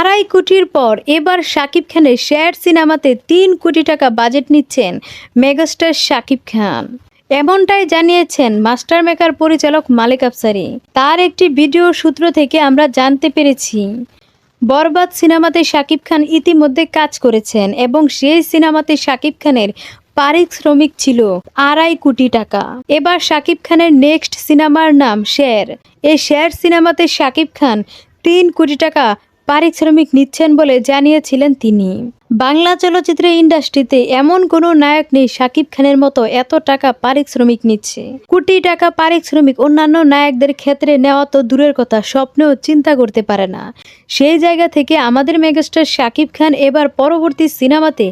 আড়াই কোটির পর এবার শাকিব খানের শেয়ার সিনেমাতে তিন কোটি টাকা বাজেট নিচ্ছেন মেগাস্টার শাকিব খান। এমনটাই জানিয়েছেন মাস্টার মেকার পরিচালক মালিক আফসারি। তার একটি ভিডিও সূত্র থেকে আমরা জানতে পেরেছি, বরবাদ সিনেমাতে শাকিব খান ইতিমধ্যে কাজ করেছেন এবং সেই সিনেমাতে শাকিব খানের পারিশ্রমিক ছিল আড়াই কোটি টাকা। এবার শাকিব খানের নেক্সট সিনেমার নাম শের এই শের সিনেমাতে শাকিব খান তিন কোটি টাকা পারিশ্রমিক নিচ্ছেন বলে জানিয়েছিলেন তিনি। বাংলা চলচ্চিত্র ইন্ডাস্ট্রিতে এমন কোনো নায়ক নেই শাকিব খানের মতো এত টাকা পারিশ্রমিক নিচ্ছে। কোটি টাকা পারিশ্রমিক অন্যান্য নায়কদের ক্ষেত্রে নেওয়া তো দূরের কথা, স্বপ্নেও চিন্তা করতে পারে না। সেই জায়গা থেকে আমাদের মেগাস্টার শাকিব খান এবার পরবর্তী সিনেমাতে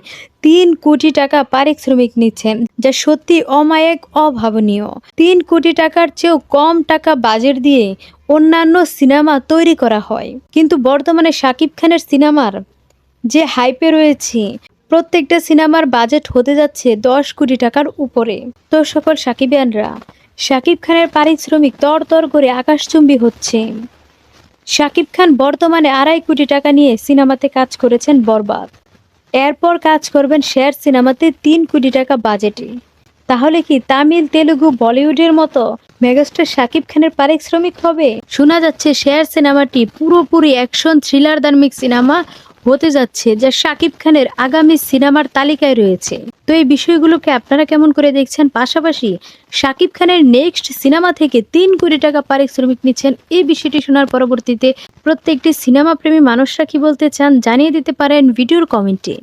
তিন কোটি টাকা পারিশ্রমিক নিচ্ছেন, যা সত্যি অমায়িক, অভাবনীয়। তিন কোটি টাকার চেয়েও কম টাকা বাজেট দিয়ে অন্যান্য সিনেমা তৈরি করা হয়। কিন্তু বর্তমানে শাকিব খানের সিনেমার যে হাইপে রয়েছে, প্রত্যেকটা সিনেমার বাজেট হতে যাচ্ছে দশ কোটি টাকার উপরে। তো সকল সাকিবিয়ানরা শাকিব খানের পারিশ্রমিক তর তর করে আকাশচুম্বী হচ্ছে। শাকিব খান বর্তমানে আড়াই কোটি টাকা নিয়ে সিনেমাতে কাজ করেছেন বরবাদ। এরপর কাজ করবেন শেয়ার সিনেমাতে তিন কোটি টাকা বাজেটে তাহলে কি তামিল, তেলুগু, বলিউডের মতো মেগাস্টার শাকিব খানের পারিশ্রমিক হবে? শোনা যাচ্ছে শেয়ার সিনেমাটি পুরোপুরি অ্যাকশন থ্রিলার ধার্মিক সিনেমা হতে যাচ্ছে যা শাকিব খানের আগামী সিনেমার তালিকায় রয়েছে। তো এই বিষয়গুলোকে আপনারা কেমন করে দেখছেন? পাশাপাশি শাকিব খানের নেক্সট সিনেমা থেকে তিন কোটি টাকা পারিশ্রমিক নিচ্ছেন। এই বিষয়টি শোনার পরবর্তীতে প্রত্যেকটি সিনেমা প্রেমী মানুষরা কি বলতে চান জানিয়ে দিতে পারেন ভিডিওর কমেন্টে।